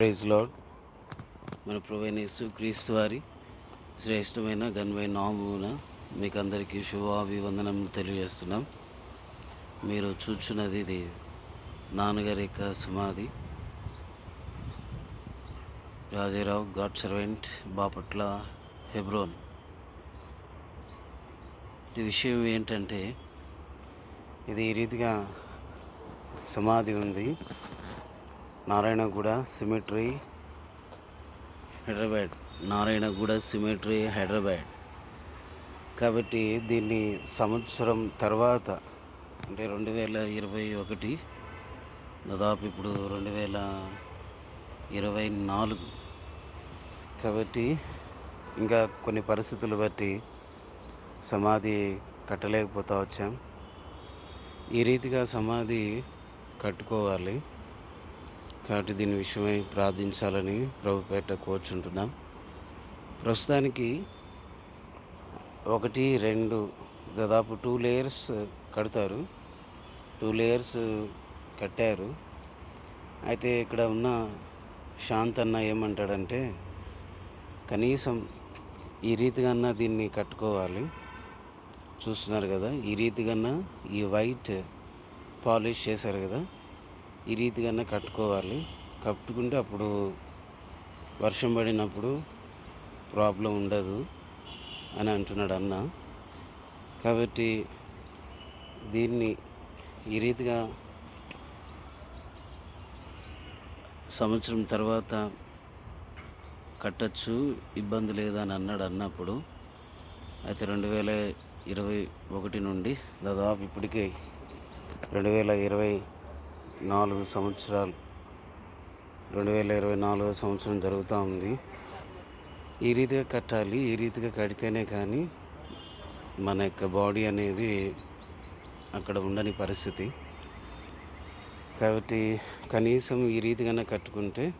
Praise lord మన ప్రవైన యేసు క్రీస్తు వారి శ్రేష్టమైన ఘనమైన నామమున మీకు అందరికీ శుభాభివందనం తెలియజేస్తున్నాం. మీరు చూచున్నది ఇది నాన్నగారి యొక్క సమాధి. Rajarao god servant Bapatla Hebron. ఈ విషయం ఏంటంటే ఇది ఈ రీతిగా సమాధి ఉంది. నారాయణగూడ సిమెట్రీ హైదరాబాద్. నారాయణగూడ సిమెట్రీ హైదరాబాద్. కాబట్టి దీన్ని సంవత్సరం తర్వాత అంటే రెండు వేల ఇరవై ఒకటి దాదాపు ఇప్పుడు రెండు వేల ఇరవై నాలుగు. కాబట్టి ఇంకా కొన్ని పరిస్థితులు బట్టి సమాధి కట్టలేకపోతా వచ్చాం. ఈ రీతిగా సమాధి కట్టుకోవాలి. కాబట్టి దీని విషయమై ప్రార్థించాలని ప్రభుపేట కోరుచుంటున్నాం ప్రస్తుతానికి ఒకటి రెండు దాదాపు టూ లేయర్స్ కడతారు. టూ లేయర్స్ కట్టారు. అయితే ఇక్కడ ఉన్న శాంత్ అన్న ఏమంటాడంటే కనీసం ఈ రీతిగా దీన్ని కట్టుకోవాలి. చూస్తున్నారు కదా ఈ రీతిగా ఈ వైట్ పాలిష్ చేశారు కదా. ఈ రీతిగానే కట్టుకోవాలి. కట్టుకుంటే అప్పుడు వర్షం పడినప్పుడు ప్రాబ్లం ఉండదు అని అంటున్నాడు అన్న. కాబట్టి దీన్ని ఈ రీతిగా సంవత్సరం తర్వాత కట్టచ్చు ఇబ్బంది లేదని అన్నాడు అన్నప్పుడు అయితే రెండు వేల ఇరవై ఒకటి నుండి దాదాపు ఇప్పటికే రెండు వేల ఇరవై నాలుగు సంవత్సరాలు. రెండు వేల ఇరవై నాలుగో సంవత్సరం జరుగుతూ ఉంది. ఈ రీతిగా కట్టాలి ఈ రీతిగా కడితేనే కానీ మన యొక్క బాడీ అనేది అక్కడ ఉండని పరిస్థితి. కాబట్టి కనీసం ఈ రీతిగానే కట్టుకుంటే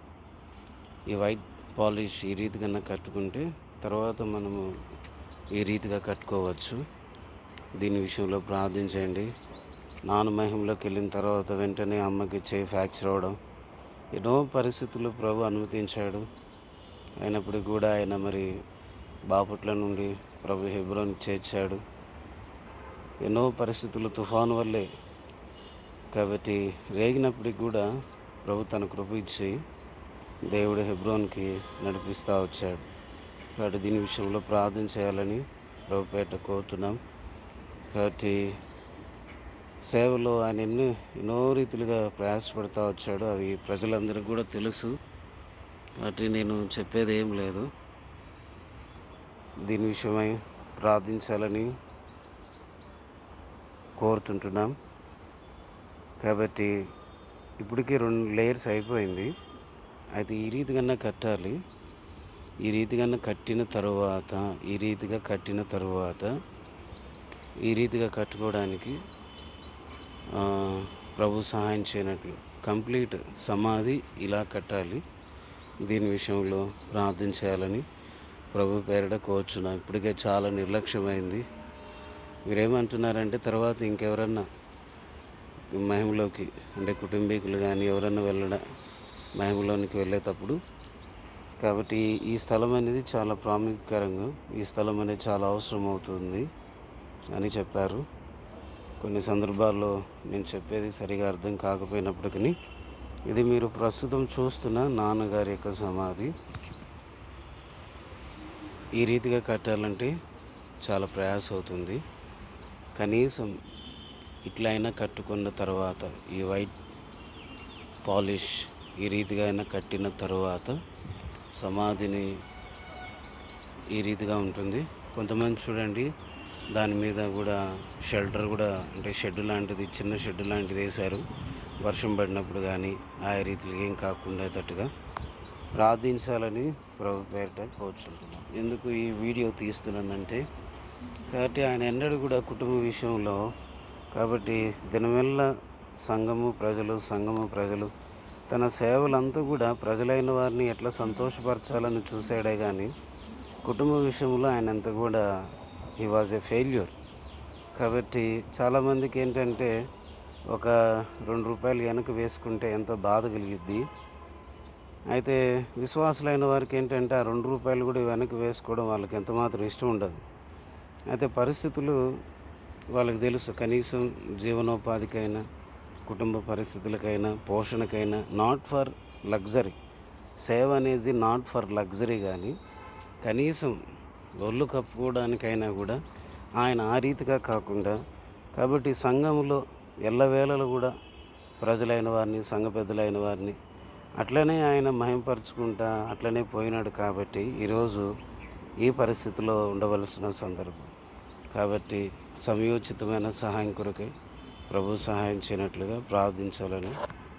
ఈ వైట్ పాలిష్ ఈ రీతిగానే కట్టుకుంటే తర్వాత మనము ఈ రీతిగా కట్టుకోవచ్చు. దీని విషయంలో ప్రార్థించండి. నాన్న మహింలోకి వెళ్ళిన తర్వాత వెంటనే అమ్మకి చేయి ఫ్రాక్చర్ అవడం ఎన్నో పరిస్థితులు ప్రభు అనుమతించాడు. అయినప్పుడు కూడా ఆయన మరి బాపట్ల నుండి ప్రభు హెబ్రోన్ చేర్చాడు. ఎన్నో పరిస్థితులు తుఫాను వల్లే. కాబట్టి రేగినప్పటికి కూడా ప్రభు తన కృప ఇచ్చి దేవుడు హెబ్రోన్కి నడిపిస్తూ వచ్చాడు. కాబట్టి దీని విషయంలో ప్రార్థన చేయాలని ప్రభుపేట కోరుతున్నాం. కాబట్టి సేవలో ఆయన ఎన్నో ఎన్నో రీతిలుగా ప్రయాసపడుతూ వచ్చాడు. అవి ప్రజలందరికీ కూడా తెలుసు. వాటిని నేను చెప్పేది ఏం లేదు. దీని విషయమై ప్రార్థించాలని కోరుతుంటున్నాం. కాబట్టి ఇప్పటికీ రెండు లేయర్స్ అయిపోయింది. అయితే ఈ రీతికన్నా కట్టాలి. ఈ రీతికన్నా కట్టిన తరువాత ఈ రీతిగా కట్టిన తరువాత ఈ రీతిగా కట్టుకోవడానికి ప్రభు సహాయం చేయనట్లు. కంప్లీట్ సమాధి ఇలా కట్టాలి. దీని విషయంలో ప్రార్థన చేయాలని ప్రభు పేరిట కోరుచున్నాం. ఇప్పటికే చాలా నిర్లక్ష్యమైంది. మీరేమంటున్నారంటే తర్వాత ఇంకెవరన్నా మహిమలోకి అంటే కుటుంబీకులు కానీ ఎవరన్నా వెళ్ళడం మహిమలోనికి వెళ్ళేటప్పుడు కాబట్టి ఈ స్థలం అనేది చాలా ప్రాముఖ్యకరంగా ఈ స్థలం అనేది చాలా అవసరం అవుతుంది అని చెప్పారు. కొన్ని సందర్భాల్లో నేను చెప్పేది సరిగా అర్థం కాకపోయినప్పటికీ ఇది మీరు ప్రస్తుతం చూస్తున్న నాన్నగారి యొక్క సమాధి. ఈ రీతిగా కట్టాలంటే చాలా ప్రయాస అవుతుంది కనీసం ఇట్లా అయినా కట్టుకున్న తర్వాత ఈ వైట్ పాలిష్ ఈ రీతిగా అయినా కట్టిన తర్వాత సమాధిని ఈ రీతిగా ఉంటుంది. కొంతమంది చూడండి దాని మీద కూడా షెల్టర్ కూడా అంటే షెడ్ లాంటిది చిన్న షెడ్ లాంటిది వేశారు. వర్షం పడినప్పుడు కానీ ఆ రీతిలో ఏం కాకుండా ప్రార్థించాలని ప్రభు పేరిట కోరుచుంటున్నాం. ఎందుకు ఈ వీడియో తీస్తున్నానంటే కాబట్టి ఆయన ఎన్నడూ కూడా కుటుంబ విషయంలో కాబట్టి దినమెల్ల సంఘము ప్రజలు సంఘము ప్రజలు తన సేవలంతా కూడా ప్రజలైన వారిని ఎట్లా సంతోషపరచాలని చూశాడే కానీ కుటుంబ విషయంలో ఆయన అంత కూడా హీ వాజ్ ఎ ఫెయిల్యూర్ కాబట్టి చాలామందికి ఏంటంటే ఒక రెండు రూపాయలు వెనక వేసుకుంటే ఎంతో బాధ కలిగిద్ది. అయితే విశ్వాసులైన వారికి ఏంటంటే ఆ రెండు రూపాయలు కూడా వెనక్కి వేసుకోవడం వాళ్ళకి ఎంతమాత్రం ఇష్టం ఉండదు. అయితే పరిస్థితులు వాళ్ళకి తెలుసు. కనీసం జీవనోపాధికైనా కుటుంబ పరిస్థితులకైనా పోషణకైనా నాట్ ఫర్ లగ్జరీ సేవ అనేది నాట్ ఫర్ లగ్జరీ కానీ కనీసం ఒళ్ళు కప్పుకోవడానికైనా కూడా ఆయన ఆ రీతిగా కాకుండా కాబట్టి సంఘంలో ఎల్లవేళలు కూడా ప్రజలైన వారిని సంఘ పెద్దలైన వారిని అట్లనే ఆయన మహింపరచుకుంటా అట్లనే పోయినాడు కాబట్టి ఈరోజు ఈ పరిస్థితిలో ఉండవలసిన సందర్భం. కాబట్టి సమయోచితమైన సహాయం కొరకై ప్రభు సహాయం చేయనట్లుగా ప్రార్థించాలని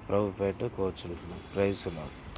ప్రభుపేట కోరుచుంటున్నాను ప్రైజ్ లాభం